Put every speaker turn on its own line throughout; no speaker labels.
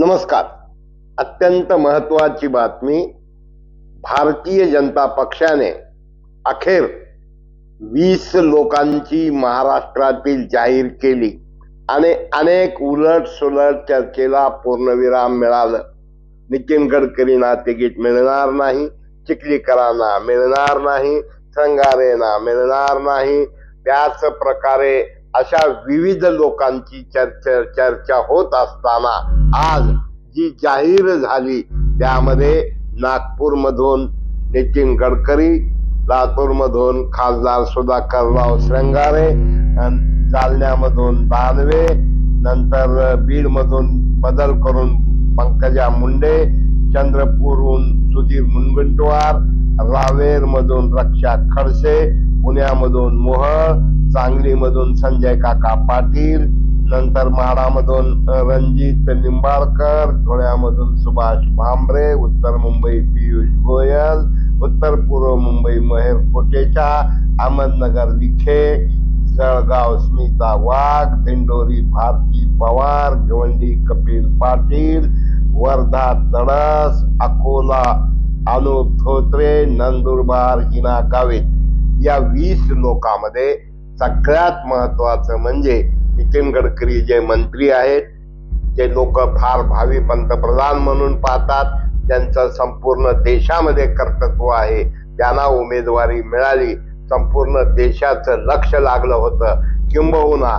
नमस्कार. अत्यंत महत्वाची बातमी भारतीय जनता पक्षाने अखेर वीस लोकांची महाराष्ट्रातील जाहीर केली आणि अनेक उलट सुलट चर्चेला पूर्णविराम मिळालं. नितीन गडकरींना तिकीट मिळणार नाही चिखलीकरांना मिळणार नाही संगारेना मिळणार नाही. त्याच प्रकारे अशा विविध लोकांची चर्चा चर्चा होत असताना आज जी जाहीर झाली त्यामध्ये नागपूर मधून नितीन गडकरी लातूर मधून खासदार सुधाकरराव श्रंगारे जालन्यामधून दानवे नंतर बीड मधून बदल करून पंकजा मुंडे चंद्रपूरहून सुधीर मुनगंटवार रावेर मधून रक्षा खडसे पुण्यामधून मोहळ सांगलीमधून संजय काका पाटील नंतर माडामधून रणजित निंबाळकर धुळ्यामधून सुभाष भांबरे उत्तर मुंबई पियुष गोयल उत्तर पूर्व मुंबई महेर कोटेचा अहमदनगर विखे जळगाव स्मिता वाघ दिंडोरी भारती पवार भिवंडी कपिल पाटील वर्धा तडस अकोला अनुप धोत्रे नंदुरबार हिना गावित या वीस लोकांमध्ये सगळ्यात महत्वाचं म्हणजे नितीन गडकरी जे मंत्री आहेत जे लोक फार भावी पंतप्रधान म्हणून पाहतात त्यांचं संपूर्ण देशामध्ये कर्तृत्व आहे. त्यांना उमेदवारी मिळाली संपूर्ण देशाचं लक्ष लागलं होतं. किंबहुना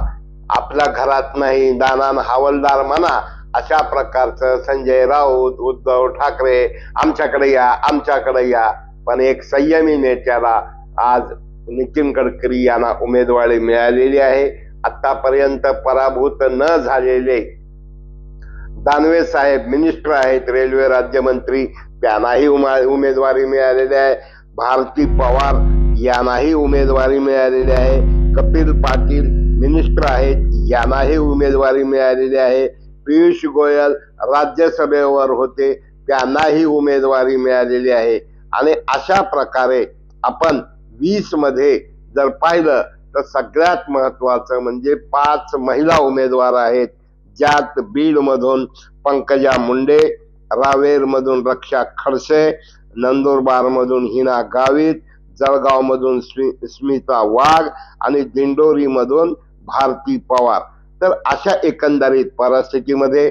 आपल्या घरात नाही दानान हवालदार म्हणा अशा प्रकारचं संजय राऊत उद्धव ठाकरे आमच्याकडे या आमच्याकडे या. पण एक संयमी नेत्याला आज नितीन गडकरी यांना उमेदवारी मिळालेली आहे. आतापर्यंत पराभूत न झालेले दानवे साहेब मिनिस्टर आहेत. रेल्वे राज्यमंत्री त्यांनाही उमा- उमेदवारी मिळालेली आहे. भारती पवार यांनाही उमेदवारी मिळालेली आहे. कपिल पाटील मिनिस्टर आहेत. यांनाही उमेदवारी मिळालेली आहे. पियुष गोयल राज्यसभेवर होते. त्यांनाही उमेदवारी मिळालेली आहे. आणि अशा प्रकारे आपण वीसमध्ये जर पाहिलं तर सगळ्यात महत्वाचं म्हणजे पाच महिला उमेदवार आहेत ज्यात बीड मधून पंकजा मुंडे रावेर मधून रक्षा खडसे नंदुरबार मधून हिना गावित जळगाव मधून स्मिता वाघ आणि दिंडोरी मधून भारती पवार. तर अशा एकंदरीत परिस्थितीमध्ये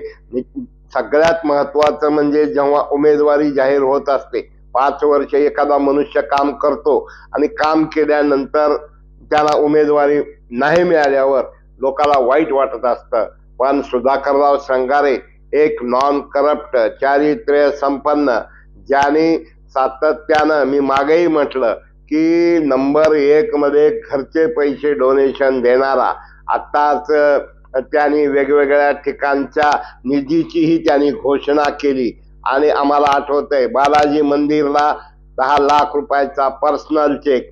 सगळ्यात महत्वाचं म्हणजे जेव्हा उमेदवारी जाहीर होत असते पाच वर्ष एखादा मनुष्य काम करतो आणि काम केल्यानंतर त्याला उमेदवारी नाही मिळाल्यावर लोकाला वाईट वाटत असतं. पण सुधाकरराव संगारे एक नॉन करप्ट चारित्र्य संपन्न ज्याने सातत्यानं मी मागेही म्हटलं की नंबर एक मध्ये घरचे पैसे डोनेशन देणारा आताच त्यांनी वेगवेगळ्या ठिकाणच्या निधीचीही त्यांनी घोषणा केली. आणि आम्हाला आठवतंय बालाजी मंदिरला दहा लाख रुपयाचा पर्सनल चेक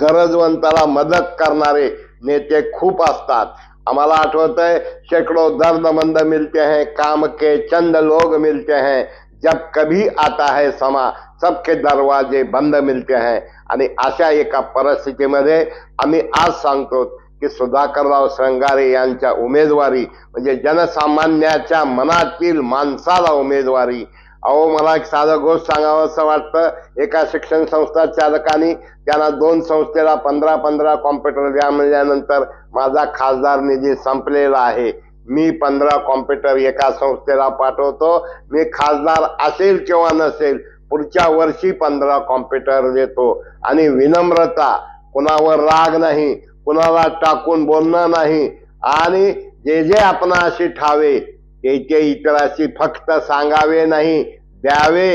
गरजवंताला मदत करणारे नेते खूप असतात. आम्हाला आठवत है दर्द दर्दमंद मिलते हैं काम के चंद लोग मिलते हैं जब कभी आता है समा सबके दरवाजे बंद मिलते हैं. आणि अशा एका परिस्थितीमध्ये आम्ही आज सांगतो की सुधाकरराव श्रंगारे यांच्या उमेदवारी म्हणजे जनसामान्याच्या मनातील माणसाला उमेदवारी. अहो मला एक साधं गोष्ट सांगावं असं वाटतं. एका शिक्षण संस्था चालकाने त्यांना दोन संस्थेला पंधरा पंधरा कॉम्प्युटर द्या म्हणल्यानंतर माझा खासदार निधी संपलेला आहे. मी पंधरा कॉम्प्युटर एका संस्थेला पाठवतो. मी खासदार असेल किंवा नसेल पुढच्या वर्षी पंधरा कॉम्प्युटर देतो. आणि विनम्रता कुणावर राग नाही कुणाला टाकून बोलणं नाही. आणि जे जे आपणाशी ठावे ते ते इतराशी फक्त सांगावे नाही द्यावे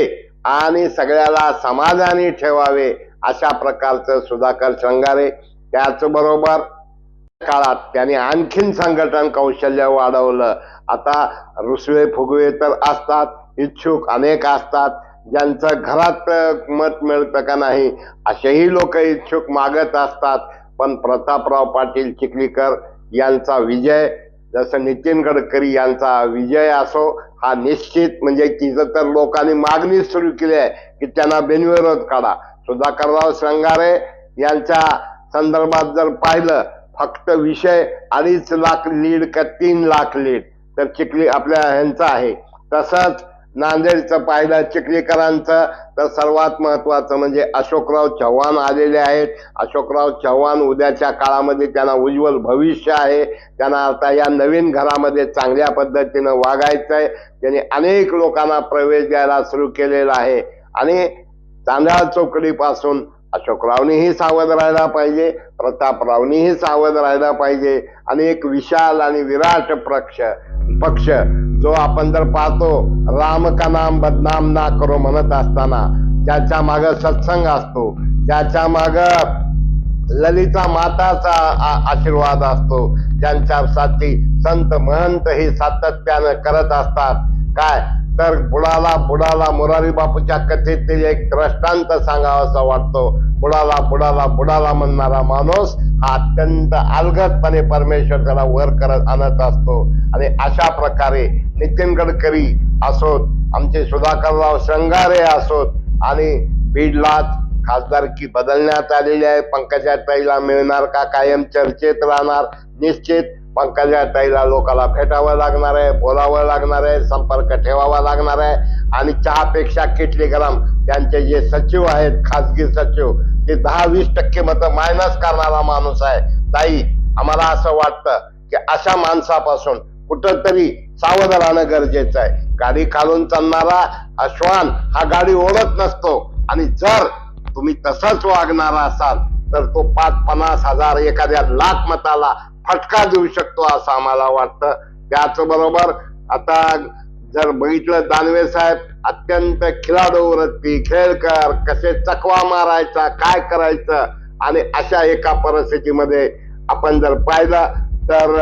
आणि सगळ्याला समाधानी ठेवावे अशा प्रकारचं सुधाकर शृंगारे. त्याचबरोबर काळात त्यांनी आणखीन संघटन कौशल्य वाढवलं. आता रुसवे फुगवे तर असतात इच्छुक अनेक असतात. ज्यांचं घरात मत मिळतं का नाही असेही लोक इच्छुक मागत असतात. पण प्रतापराव पाटील चिखलीकर यांचा विजय जसं नितीन गडकरी यांचा विजय असो हा निश्चित म्हणजे तिथं तर लोकांनी मागणी सुरू केली आहे की त्यांना बिनविरोध काढा. सुधाकरराव श्रंगारे यांच्या संदर्भात जर पाहिलं फक्त विषय अडीच लाख लीड का तीन लाख लीड तर चिखली आपल्या ह्यांचा आहे. तसंच नांदेडचं पाहिलं चिखलीकरांचं तर सर्वात महत्वाचं म्हणजे अशोकराव चव्हाण आलेले आहेत. अशोकराव चव्हाण उद्याच्या काळामध्ये त्यांना उज्ज्वल भविष्य आहे. त्यांना आता या नवीन घरामध्ये चांगल्या पद्धतीनं वागायचं आहे त्यांनी अनेक लोकांना प्रवेश द्यायला सुरू केलेला आहे. आणि तांदळा चौकडीपासून अशोकरावनीही सावध राहायला पाहिजे प्रतापरावनीही सावध राहायला पाहिजे. आणि एक विशाल आणि विराट पक्ष पक्ष जो आपण जर पाहतो राम का नाम बदनाम ना करो म्हणत असताना ज्याच्या माग सत्संग असतो ज्याच्या माग ललिता माताचा आशीर्वाद असतो त्यांच्यासाठी संत महंत हे सातत्यानं करत असतात काय? तर बुडाला बुडाला मुरारी बापूच्या कथेतील एक दृष्टांत सांगावासा वाटतो. बुडाला बुडाला बुडाला म्हणणारा माणूस हा अत्यंत अलगदपणे परमेश्वर त्याला वर करत आणत असतो. आणि अशा प्रकारे नितीन गडकरी असोत आमचे सुधाकरराव श्रंगारे असोत आणि बीडलाच खासदारकी बदलण्यात आलेली आहे. पंकजा ताईला मिळणार का? कायम चर्चेत राहणार. निश्चित पंकजा ताईला लोकाला भेटावं लागणार आहे बोलावं लागणार आहे संपर्क ठेवावा लागणार आहे. आणि चहापेक्षा किटली गरम त्यांचे जे सचिव आहेत खासगी सचिव ते दहा वीस टक्के मत मायनस करणारा माणूस आहे. ताई आम्हाला असं वाटतं की अशा माणसापासून कुठंतरी सावध राहणं गरजेचं आहे. गाडी खालून चालणारा अश्वान हा गाडी ओढत नसतो. आणि जर तुम्ही तसंच वागणार असाल तर तो पाच पन्नास हजार एखाद्या लाख मताला फटका देऊ शकतो असं आम्हाला वाटतं. त्याचबरोबर आता जर बघितलं दानवे साहेब अत्यंत खिलाडू वृत्ती खेळकर कसे चकवा मारायचा काय करायचं आणि अशा एका परिस्थितीमध्ये आपण जर पाहिलं तर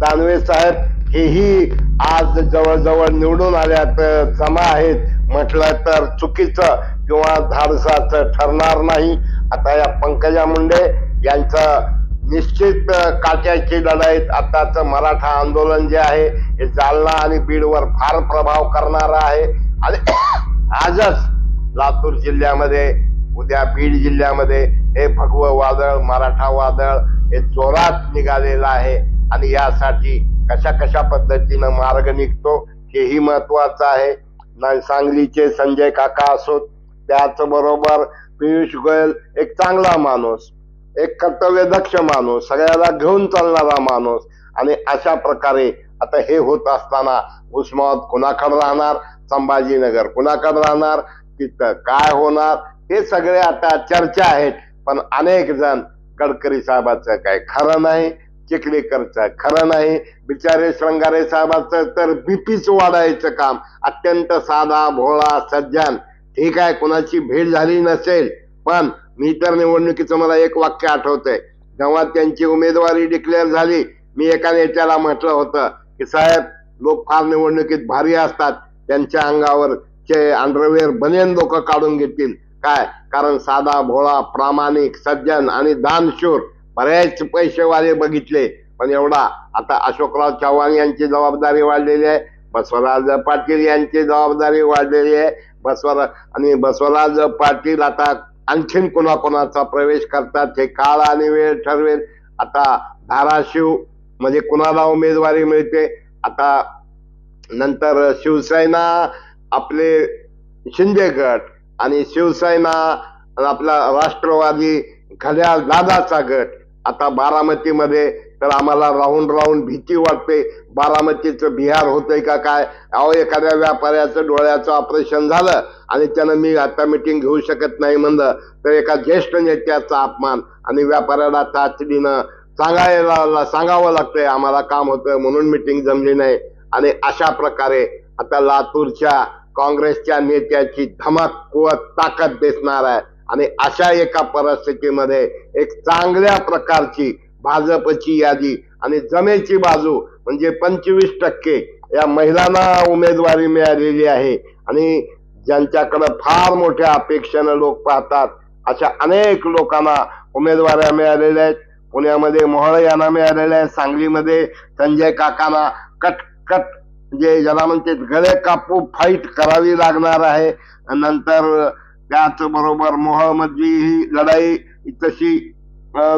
दानवे साहेब हेही आज जवळजवळ निवडून आल्यात जमा आहेत. म्हटलं तर चुकीचं किंवा धाडसाचं ठरणार नाही. आता या पंकजा मुंडे यांचं निश्चित काट्याची लढाईत आताचं मराठा आंदोलन जे आहे हे जालना आणि बीडवर फार प्रभाव करणार आहे. आणि आजच लातूर जिल्ह्यामध्ये उद्या बीड जिल्ह्यामध्ये हे भगवं वादळ मराठा वादळ हे जोरात निघालेलं आहे. आणि यासाठी कशा कशा पद्धतीनं मार्ग निघतो हेही महत्वाचं आहे. ना- सांगलीचे संजय काका असोत त्याचबरोबर पियुष गोयल एक चांगला माणूस. एक कर्तव्यदक्ष माणूस सगळ्याला घेऊन चालणारा माणूस. आणि अशा प्रकारे आता हे होत असताना उस्मावत कुणाकडे राहणार? संभाजीनगर कुणाकडे राहणार? तिथं काय होणार? हे सगळे आता चर्चा आहेत. पण अनेक जण गडकरी साहेबाचं काय खरं नाही चिखलीकरचं खरं नाही. बिचारे श्रंगारे साहेबाचं तर बीपीच वाढायचं काम. अत्यंत साधा भोळा सज्जन. ठीक आहे कोणाची भेट झाली नसेल पण मी तर निवडणुकीचं मला एक वाक्य आठवतंय. जेव्हा त्यांची उमेदवारी डिक्लेअर झाली मी एका नेत्याला म्हटलं होतं की साहेब लोक फार निवडणुकीत भारी असतात. त्यांच्या अंगावर चे अंडरवेअर बनियन लोक काढून घेतील. काय? कारण साधा भोळा प्रामाणिक सज्जन आणि दानशूर बरेच पैसेवाले बघितले. पण एवढा आता अशोकराव चव्हाण यांची जबाबदारी वाढलेली आहे बसवराज पाटील यांची जबाबदारी वाढलेली आहे. बसवराज आणि बसवराज पाटील आता आणखीन कोणाकोणाचा प्रवेश करतात हे काळ आणि वेळ ठरवेल. आता धाराशिव म्हणजे कुणाला उमेदवारी मिळते? आता नंतर शिवसेना आपले शिंदे गट आणि शिवसेना आपला राष्ट्रवादी घड्याळ दादाचा गट. आता बारामतीमध्ये तर आम्हाला राहून राहून भीती वाटते. बारामतीचं बिहार होतंय का काय? अहो एखाद्या व्यापाऱ्याचं डोळ्याचं ऑपरेशन झालं आणि त्यानं मी आता मिटिंग घेऊ शकत नाही म्हणलं तर एका ज्येष्ठ नेत्याचा अपमान आणि व्यापाऱ्याला तातडीनं सांगायला सांगावं लागतंय आम्हाला काम होतं म्हणून मिटिंग जमली नाही. आणि अशा प्रकारे आता लातूरच्या काँग्रेसच्या नेत्याची धमक कुवत ताकद दिसणार आहे. आणि अशा एका परिस्थितीमध्ये एक चांगल्या प्रकारची भाजपची यादी आणि जमेची बाजू म्हणजे पंचवीस टक्के या महिलांना उमेदवारी मिळालेली आहे. आणि ज्यांच्याकडे फार मोठ्या अपेक्षेनं लोक पाहतात अशा अनेक लोकांना उमेदवाऱ्या मिळालेल्या आहेत. पुण्यामध्ये मोहळ यांना मिळालेल्या आहेत सांगलीमध्ये संजय काकांना कटकट म्हणजे जे ज्याला म्हणते गळे कापू फाईट करावी लागणार आहे. नंतर त्याच बरोबर ही लढाई तशी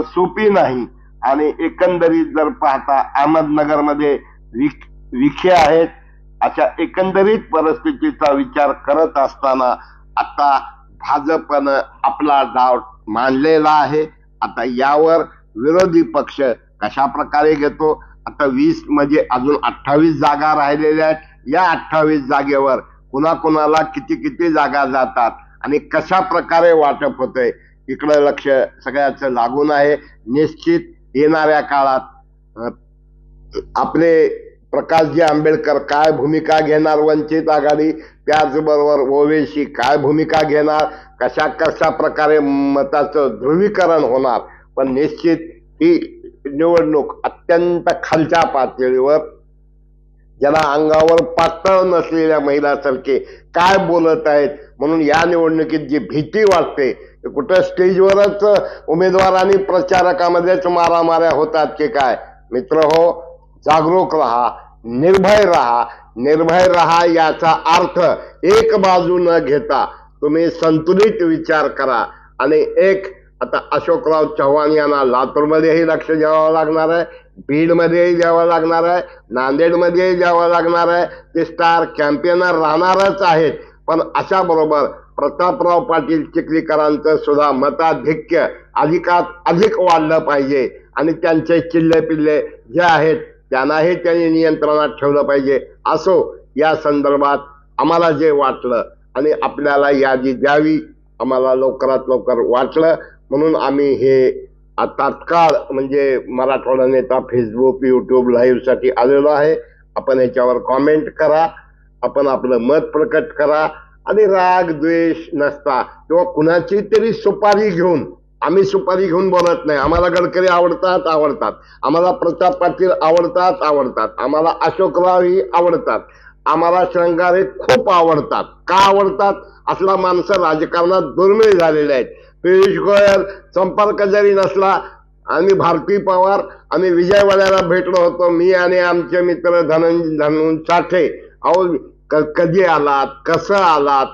सोपी नाही. आणि एकंदरीत जर पाहता अहमदनगरमध्ये विखे आहेत. अशा एकंदरीत परिस्थितीचा विचार करत असताना आता भाजपनं आपला डाव मांडलेला आहे. आता यावर विरोधी पक्ष कशा प्रकारे घेतो? आता वीस म्हणजे अजून अठ्ठावीस जागा राहिलेल्या आहेत. या अठ्ठावीस जागेवर कुणाकुणाला किती किती जागा जातात आणि कशा प्रकारे वाटप होतंय? इकडं लक्ष सगळ्याच लागून आहे. निश्चित येणाऱ्या काळात आपले प्रकाशजी आंबेडकर काय भूमिका घेणार वंचित आघाडी त्याचबरोबर ओवेसी काय भूमिका घेणार कशा कशा प्रकारे मताचं ध्रुवीकरण होणार पण निश्चित ही निवडणूक अत्यंत खालच्या पातळीवर ज्याला अंगावर पातळ नसलेल्या महिलासारखे काय बोलत आहेत म्हणून या निवडणुकीत जी भीती वाटते कुठं स्टेजवरच उमेदवार आणि प्रचारकामध्येच मारामाऱ्या होतात की काय? मित्र हो जागरूक राहा निर्भय राहा. निर्भय राहा याचा अर्थ एक बाजू न घेता तुम्ही संतुलित विचार करा. आणि एक आता अशोकराव चव्हाण यांना लातूरमध्येही लक्ष द्यावं लागणार आहे बीडमध्येही द्यावं लागणार आहे नांदेडमध्येही द्यावं लागणार आहे. ते स्टार कॅम्पेनर राहणारच आहेत. पण अशा बरोबर प्रतापराव पाटील चिखलीकरांचं सुद्धा मताधिक्य अधिकात अधिक वाढलं पाहिजे. आणि त्यांचे चिल्ले पिल्ले जे आहेत त्यांनाही त्यांनी नियंत्रणात ठेवलं पाहिजे. असो या संदर्भात आम्हाला जे वाटलं आणि आपल्याला यादी द्यावी आम्हाला लवकरात लवकर वाटलं. म्हणून आम्ही हे तात्काळ म्हणजे मराठवाडा नेता फेसबुक युट्यूब लाईव्हसाठी आलेलो आहे. आपण याच्यावर कॉमेंट करा. आपण आपलं मत प्रकट करा. आणि राग द्वेष नसता. किंवा कुणाची तरी सुपारी घेऊन आम्ही सुपारी घेऊन बोलत नाही. आम्हाला गडकरी आवडतात आवडतात. आम्हाला प्रताप पाटील आवडतात आवडतात. आम्हाला अशोकरावही आवडतात. आम्हाला श्रंगारे खूप आवडतात. का आवडतात? असला माणसं राजकारणात दुर्मिळ झालेले आहेत. पियुष गोयल संपर्क जरी नसला आम्ही भारती पवार आम्ही विजयवाड्याला भेटलो होतो. मी आणि आमचे मित्र धनंजय धनु साठे. अहो कधी आलात? कसं आलात?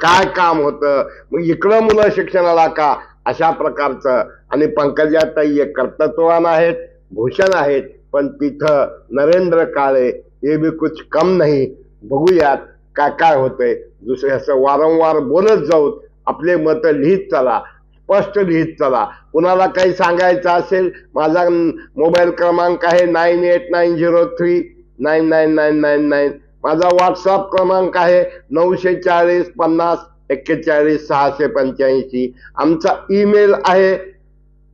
काय काम होतं? मग इकडं मुलं शिक्षणाला का? अशा प्रकारचं. आणि पंकजाताई हे कर्तृत्वान आहेत भूषण आहेत पण तिथं नरेंद्र काळे हे बी कुछ कम नाही. बघूयात काय काय होतंय. असं वारंवार बोलत जाऊत आपले मत लिहित चला स्पष्ट लिहित चला. कुणाला काही सांगायचं असेल माझा मोबाईल क्रमांक आहे nine eight nine zero three nine nine nine nine nine. माझा व्हॉट्सअप क्रमांक आहे नऊशे चाळीस पन्नास एक्केचाळीस सहाशे पंच्याऐंशी. आमचा ईमेल आहे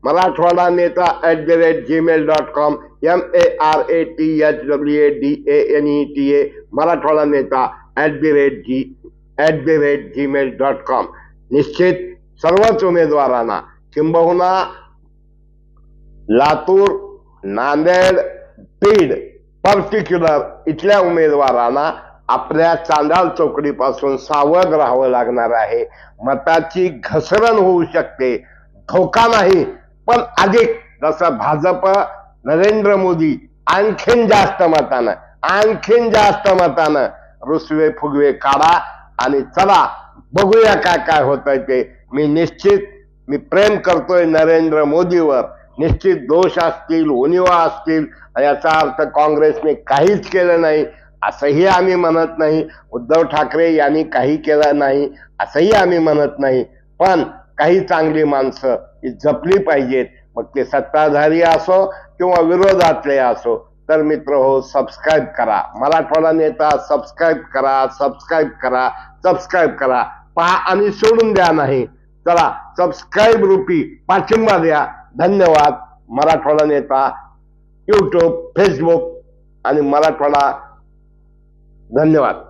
मराठवाडा नेता at the rate Gmail dot com M A R A T H W A D A N E T A Marathwada नेता at the rate G at the rate Gmail dot com निश्चित सर्वच उमेदवारांना किंबहुना Latur Nanded Beed particular इथल्या उमेदवारांना आपल्या चांदाल चौकडीपासून सावध राहावं लागणार आहे. मताची घसरण होऊ शकते. धोका नाही. पण अधिक जसं भाजप नरेंद्र मोदी आणखीन जास्त मतानं आणखीन जास्त मतानं रुसवे फुगवे काढा आणि चला बघूया काय काय होतंय ते. मी निश्चित मी प्रेम करतोय नरेंद्र मोदीवर. निश्चित दोष असतील उणिवा असतील याचा अर्थ काँग्रेसने काहीच केलं नाही असंही आम्ही म्हणत नाही. उद्धव ठाकरे यांनी काही केलं नाही असंही आम्ही म्हणत नाही. पण काही चांगली माणसं ही जपली पाहिजेत. मग ते सत्ताधारी असो किंवा विरोधातले असो तर मित्र हो सबस्क्राईब करा. मराठवाडा नेता सबस्क्राईब करा सबस्क्राईब करा सबस्क्राईब करा. पहा आणि सोडून द्या नाही. चला सबस्क्राईब रूपी पाठिंबा द्या. धन्यवाद. मराठवाडा नेता यूट्यूब फेसबुक आणि मराठवाडा. धन्यवाद.